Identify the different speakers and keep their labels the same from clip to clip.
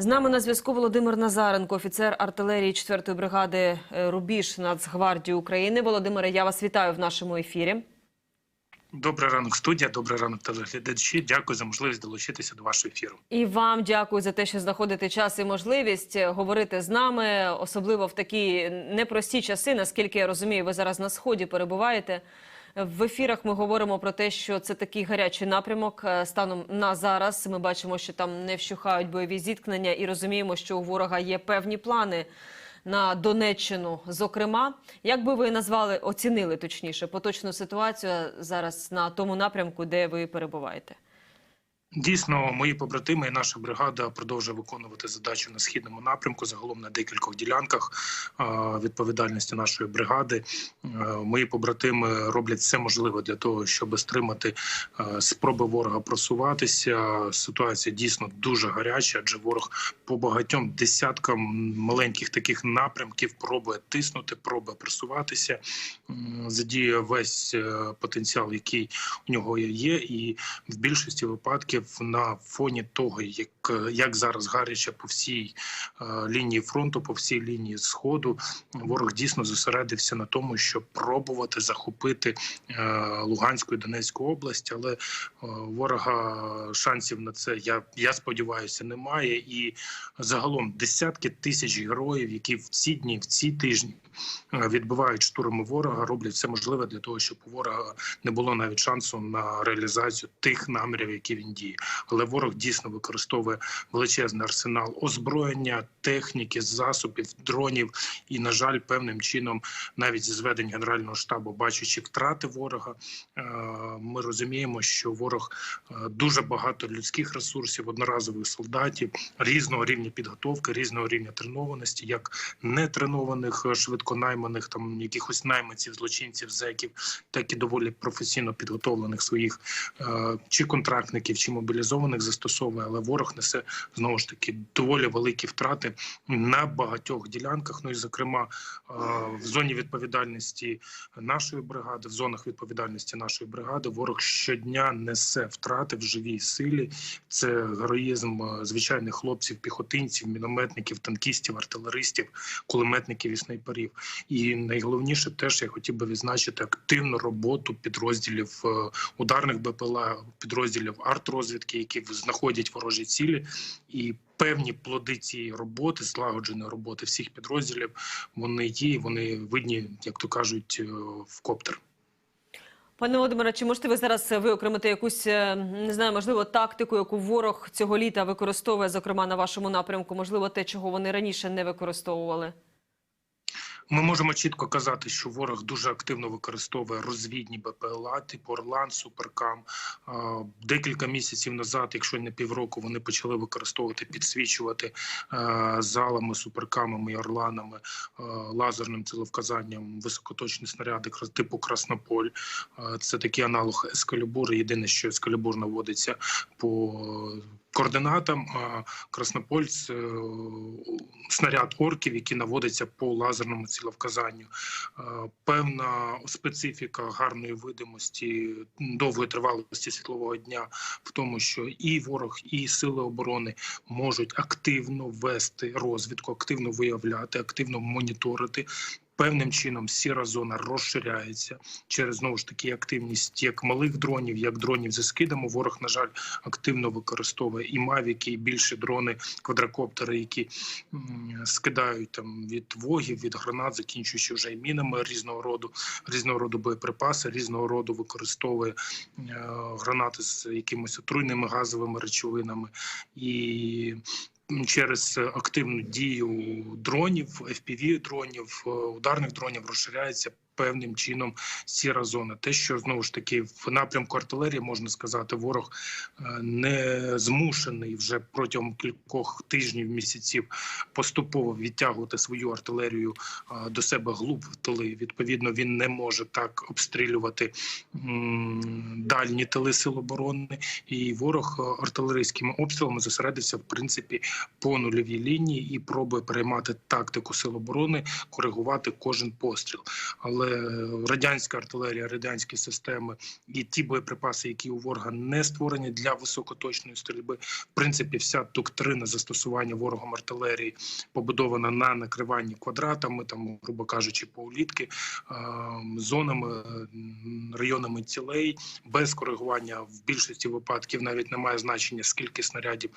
Speaker 1: З нами на зв'язку Володимир Назаренко, офіцер артилерії 4-ї бригади е, Рубіж Нацгвардії України. Володимире, я вас вітаю в нашому ефірі.
Speaker 2: Добрий ранок, студія. Добрий ранок, телеглядачі. Дякую за можливість долучитися до вашого ефіру.
Speaker 1: І вам дякую за те, що знаходите час і можливість е, говорити з нами, особливо в такі непрості часи. Наскільки я розумію, ви зараз на сході перебуваєте. В ефірах ми говоримо про те, що це такий гарячий напрямок. Е, Станом на зараз ми бачимо, що там не вщухають бойові зіткнення, і розуміємо, що у ворога є певні плани на Донеччину. Зокрема, як би ви назвали, оцінили точніше поточну ситуацію зараз на тому напрямку, де ви перебуваєте?
Speaker 2: Дійсно, мої побратими і наша бригада продовжує виконувати задачу на східному напрямку. Загалом на декількох ділянках відповідальності нашої бригади. Е, Мої побратими роблять все можливе для того, щоб стримати е, спроби ворога просуватися. Ситуація дійсно дуже гаряча, адже ворог по багатьом десяткам маленьких таких напрямків пробує тиснути, пробує просуватися, М, задіює весь е, потенціал, який у нього є, і в більшості випадків на фоні того, як, як зараз гаряче по всій е, лінії фронту, по всій лінії сходу, ворог дійсно зосередився на тому, щоб пробувати захопити е, Луганську і Донецьку область, але е, ворога шансів на це я, я сподіваюся немає. І загалом десятки тисяч героїв, які в ці дні, в ці тижні відбивають штурми ворога, роблять все можливе для того, щоб у ворога не було навіть шансу на реалізацію тих намірів, які він діє. Але ворог дійсно використовує величезний арсенал озброєння, техніки, засобів, дронів. І, на жаль, певним чином, навіть зі зведень генерального штабу, бачачи втрати ворога, е, ми розуміємо, що ворог е, дуже багато людських ресурсів, одноразових солдатів різного рівня підготовки, різного рівня тренованості, як нетренованих, е, швидконайманих там якихось найманців, злочинців, зеків, так і доволі професійно підготовлених своїх чи контрактників, чи мобілізованих застосовує, але ворог несе знову ж таки доволі великі втрати на багатьох ділянках. Ну і зокрема в зоні відповідальності нашої бригади, в зонах відповідальності нашої бригади, ворог щодня несе втрати в живій силі. Це героїзм звичайних хлопців, піхотинців, мінометників, танкістів, артилеристів, кулеметників і снайперів. І найголовніше, теж я хотів би відзначити активну роботу підрозділів е, ударних БПЛА, підрозділів артрозвідки, які знаходять ворожі цілі, і певні плоди цієї роботи, злагодженої роботи всіх підрозділів, вони є, вони видні, як то кажуть, е, в коптер.
Speaker 1: Пане Володимире, чи можете ви зараз виокремити якусь е, не знаю, можливо, тактику, яку ворог цього літа використовує, зокрема на вашому напрямку? Можливо, те, чого вони раніше не використовували?
Speaker 2: Ми можемо чітко казати, що ворог дуже активно використовує розвідні БПЛА, типу Орлан, Суперкам. Декілька місяців назад, якщо не півроку, вони почали використовувати, підсвічувати е, залами, суперкамами і орланами, е, лазерним ціловказанням, високоточні снаряди типу Краснополь. Е, Це такий аналог Ескалібура. Єдине, що Ескалібур наводиться по координатам. А Краснополь це е, снаряд орків, який наводиться по лазерному ціловказанню. Е, Певна специфіка гарної видимості, довгої тривалості світлового дня в тому, що і ворог, і сили оборони можуть активно вести розвідку, активно виявляти, активно моніторити. Певним чином сіра зона розширяється через знову ж таки активність як малих дронів, як дронів зі скидами. Ворог, на жаль, активно використовує і мавіки, і більші дрони, квадрокоптери, які скидають там від вогів, від гранат, закінчуючи вже і мінами різного роду, різного роду боєприпаси, різного роду використовує е, гранати з якимись отруйними газовими речовинами і. Через активну дію дронів, fpv дронів, е, ударних дронів розширяється певним чином сіра зона. Те, що знову ж таки в напрямку артилерії можна сказати, ворог е, не змушений вже протягом кількох тижнів місяців поступово відтягувати свою артилерію е, до себе глуб в тили. Відповідно, він не може так обстрілювати дальні тили сил оборони, і ворог е, артилерійськими обстрілами зосередився в принципі по нульовій лінії і пробує переймати тактику сил оборони, коригувати кожен постріл. Але але радянська артилерія, радянські системи і ті боєприпаси, які у ворога не створені для високоточної стрільби, в принципі, вся доктрина застосування ворогом артилерії побудована на накриванні квадратами, там, грубо кажучи, поулітки, е, зонами, районами цілей, без коригування в більшості випадків навіть немає значення, скільки снарядів,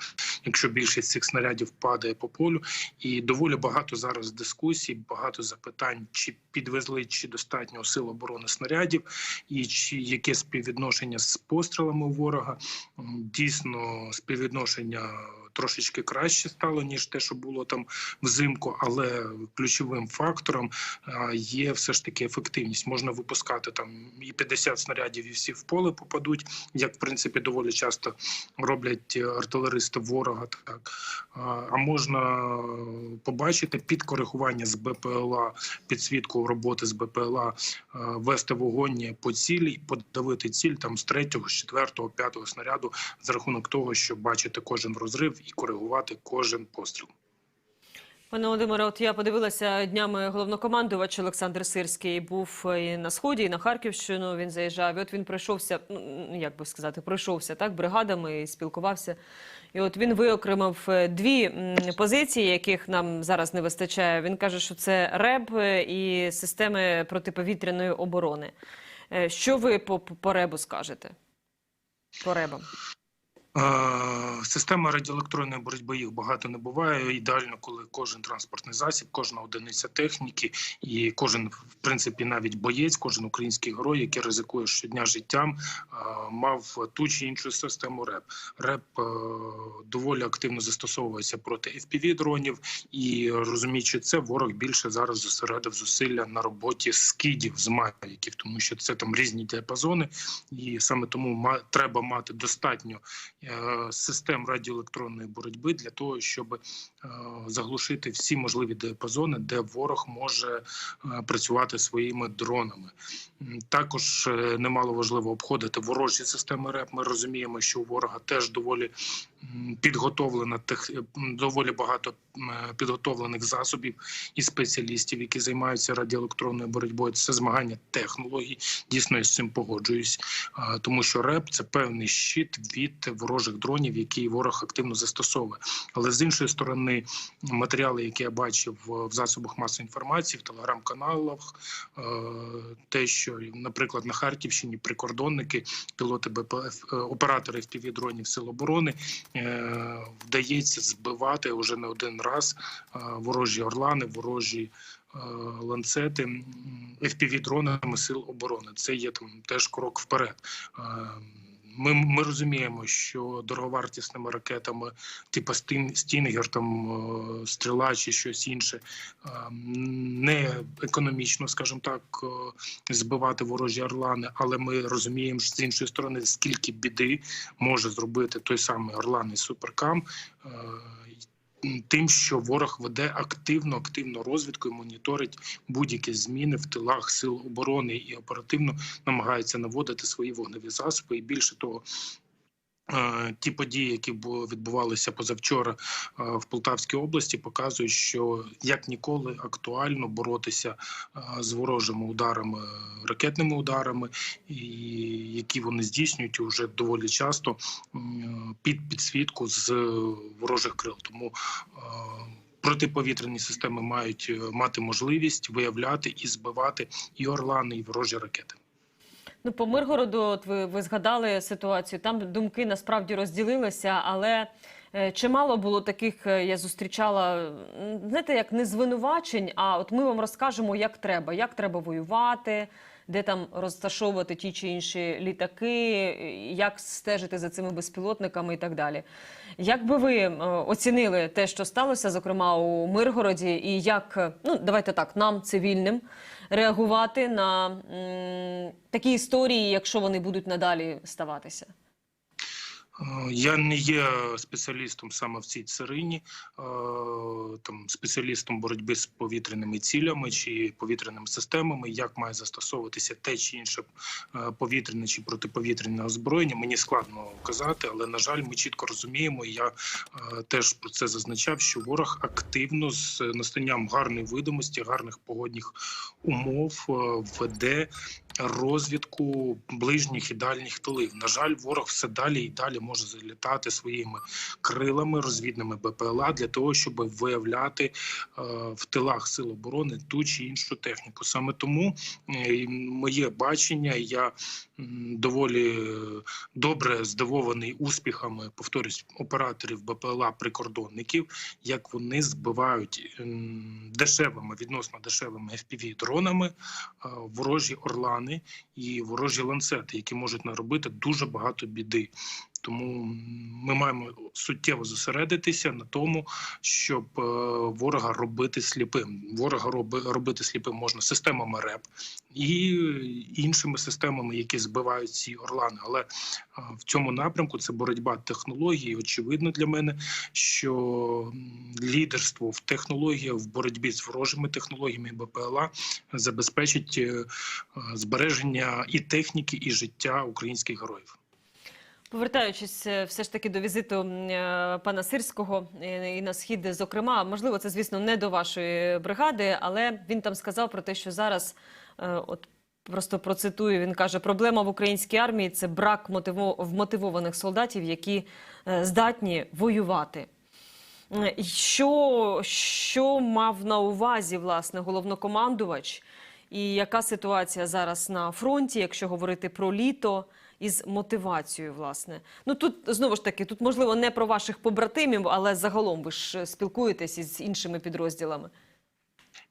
Speaker 2: якщо більшість цих снарядів падає по полю. І доволі багато зараз дискусій, багато запитань, чи підвезли чи достатньо сил оборони снарядів, і чи яке співвідношення з пострілами ворога. Дійсно, співвідношення трошечки краще стало ніж те, що було там взимку, але ключовим фактором є все ж таки ефективність. Можна випускати там і 50 снарядів, і всі в поле попадуть, як в принципі доволі часто роблять е, артилеристи ворога. Так а, а можна побачити підкоригування з БПЛА, підсвітку роботи з БПЛА, е, вести вогонь по цілі, подавити ціль там з третього, четвертого, п'ятого снаряду за рахунок того, що бачити кожен розрив і коригувати кожен постріл.
Speaker 1: Пане Володимире, от я подивилася днями головнокомандувач Олександр Сирський був і на сході, і на Харківщину. Він заїжджав. І от він пройшовся, ну як би сказати, пройшовся так бригадами і спілкувався. І от він виокремив е, дві позиції, яких нам зараз не вистачає. Він каже, що це РЕБ і системи протиповітряної оборони. Е, Що ви по, по ребу скажете? По ребам.
Speaker 2: Е, Система радіоелектронної боротьби їх багато не буває. Ідеально, коли кожен транспортний засіб, кожна одиниця техніки і кожен, в принципі, навіть боєць, кожен український герой, який ризикує щодня життям, е, мав ту чи іншу систему РЕП. РЕП е, доволі активно застосовується проти fpv дронів і розуміючи це, ворог більше зараз зосередив зусилля на роботі скидів з мавіків, тому що це там різні діапазони, і саме тому треба мати достатньо систем радіоелектронної боротьби для того, щоб е, заглушити всі можливі діапазони, де ворог може е, працювати своїми дронами. Також е, немало важливо обходити ворожі системи РЕП. Ми розуміємо, що у ворога теж доволі підготовлена тех, доволі багато е, підготовлених засобів і спеціалістів, які займаються радіоелектронною боротьбою. Це змагання технологій. Дійсно, я з цим погоджуюсь, тому що РЕП це певний щит від ворожих дронів, які ворог активно застосовує. Але з іншої сторони, матеріали, які я бачив в засобах масової інформації, в телеграм-каналах, е, те, що, наприклад, на Харківщині прикордонники, пілоти БПФ, е, оператори fpv дронів Сил оборони вдається збивати вже не один раз е, ворожі орлани, ворожі. е, Ланцети fpv дронами сил оборони це є там теж крок вперед. Ми, ми розуміємо, що дороговартісними ракетами, типу Стінгер, там е, стріла чи щось інше, е, не економічно, скажімо так, е, збивати ворожі орлани, але ми розуміємо що з іншої сторони, скільки біди може зробити той самий орлан і суперкам. Тим, що ворог веде активно, активно розвідку і моніторить будь-які зміни в тилах сил оборони і оперативно намагається наводити свої вогневі засоби. І більше того, ті події, які бу- відбувалися позавчора е, в Полтавській області, показують, що як ніколи актуально боротися е, з ворожими ударами, ракетними ударами, які вони здійснюють уже доволі часто під підсвітку з ворожих крил. Тому е, протиповітряні системи мають е, мати можливість виявляти і збивати і орлани, і ворожі ракети.
Speaker 1: Ну, по Миргороду, от ви, ви згадали ситуацію. Там думки насправді розділилися, але е, чимало було таких, е, я зустрічала, знаєте, як не звинувачень, а от ми вам розкажемо, як треба, як треба воювати, де там розташовувати ті чи інші літаки, як стежити за цими безпілотниками і так далі. Як би ви е, оцінили те, що сталося, зокрема у Миргороді, і як, ну давайте так, нам цивільним реагувати на такі історії, якщо вони будуть надалі ставатися?
Speaker 2: Е, Я не є спеціалістом саме в цій царині, е, там спеціалістом боротьби з повітряними цілями чи повітряними системами, як має застосовуватися те чи інше е, повітряне чи протиповітряне озброєння. Мені складно казати, але на жаль, ми чітко розуміємо. і Я теж про це зазначав, що ворог активно з настанням гарної видимості, гарних погодних умов веде розвідку ближніх і дальніх тилів. На жаль, ворог все далі і далі може залітати своїми крилами, розвідними БПЛА для того, щоб виявляти е, в тилах сил оборони ту чи іншу техніку. Саме тому е, моє бачення, я доволі е, добре здивований успіхами, повторюсь, операторів БПЛА прикордонників, як вони збивають дешевими відносно дешевими fpv дронами ворожі орлани і ворожі ланцети, які можуть наробити дуже багато біди. Тому ми маємо суттєво зосередитися на тому, щоб е, ворога робити сліпим. Ворога роби, робити сліпим можна системами РЕП і іншими системами, які збивають ці орлани. Але е, в цьому напрямку це боротьба технологій. Очевидно для мене, що лідерство в технологіях в боротьбі з ворожими технологіями БПЛА забезпечить е, збереження і техніки, і життя українських героїв.
Speaker 1: Повертаючись е, все ж таки до візиту е, пана Сирського е, і на схід, зокрема, можливо, це звісно не до вашої бригади, але він там сказав про те, що зараз, от просто процитую, він каже: проблема в українській армії це брак мотиво- вмотивованих солдатів, які здатні воювати. Що, що мав на увазі власне головнокомандувач, і яка ситуація зараз на фронті, якщо говорити про літо? Із мотивацією, власне. Ну тут знову ж таки, тут можливо не про ваших побратимів, але загалом ви ж спілкуєтесь із іншими підрозділами.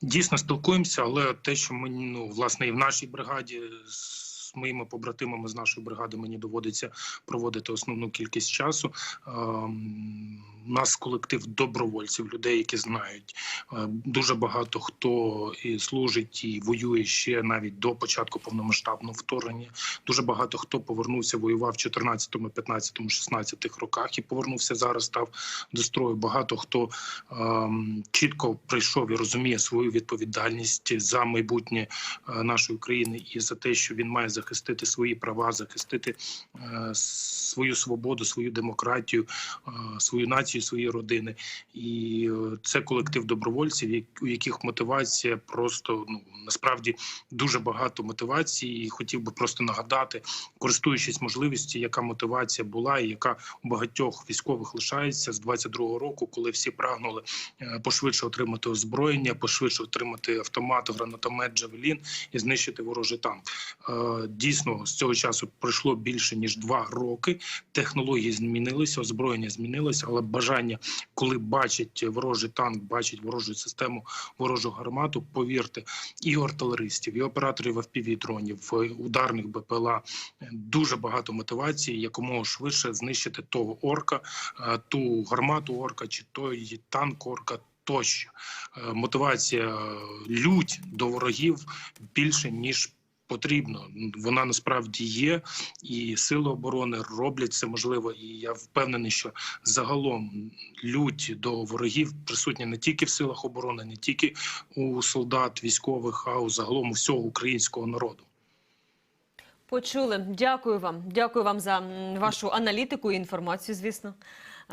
Speaker 2: Дійсно спілкуємося, але те, що ми ну власне і в нашій бригаді моїми побратимами з нашої бригади мені доводиться проводити основну кількість часу. Ем, У нас колектив добровольців, людей, які знають. Е, Дуже багато хто і служить і воює ще навіть до початку повномасштабного вторгнення. Дуже багато хто повернувся, воював в 14, 15, 16 роках і повернувся зараз. Став до строю. Багато хто ем, чітко прийшов і розуміє свою відповідальність за майбутнє е, нашої країни і за те, що він має захистити свої права, захистити е, свою свободу, свою демократію, е, свою націю, свої родини. І е, це колектив добровольців, у яких мотивація просто ну насправді дуже багато мотивації. І хотів би просто нагадати, користуючись можливістю, яка мотивація була, і яка у багатьох військових лишається з 22-го року, коли всі прагнули пошвидше отримати озброєння, пошвидше отримати автомат, гранатомет, джавелін і знищити ворожий танк. Дійсно, з цього часу пройшло більше ніж два роки. Технології змінилися, озброєння змінилося, але бажання, коли бачать ворожий танк, бачать ворожу систему, ворожу гармату, повірте, і артилеристів, і операторів fpv дронів, ударних БПЛА дуже багато мотивації, якомога швидше знищити того орка, е, ту гармату орка чи той танк орка. Тощо Е, мотивація е, лють до ворогів більше ніж потрібно. Вона насправді є, і сили оборони роблять це можливо. І я впевнений, що загалом лють до ворогів присутня не тільки в силах оборони, не тільки у солдат, військових, а у загалом у всього українського народу.
Speaker 1: Почули. Дякую вам. Дякую вам за вашу аналітику і інформацію, звісно.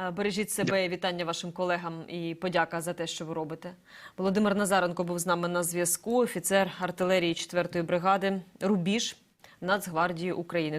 Speaker 1: Е, Бережіть себе і вітання вашим колегам і подяка за те, що ви робите. Володимир Назаренко був з нами на зв'язку. Офіцер артилерії 4-ї бригади Рубіж Нацгвардії України.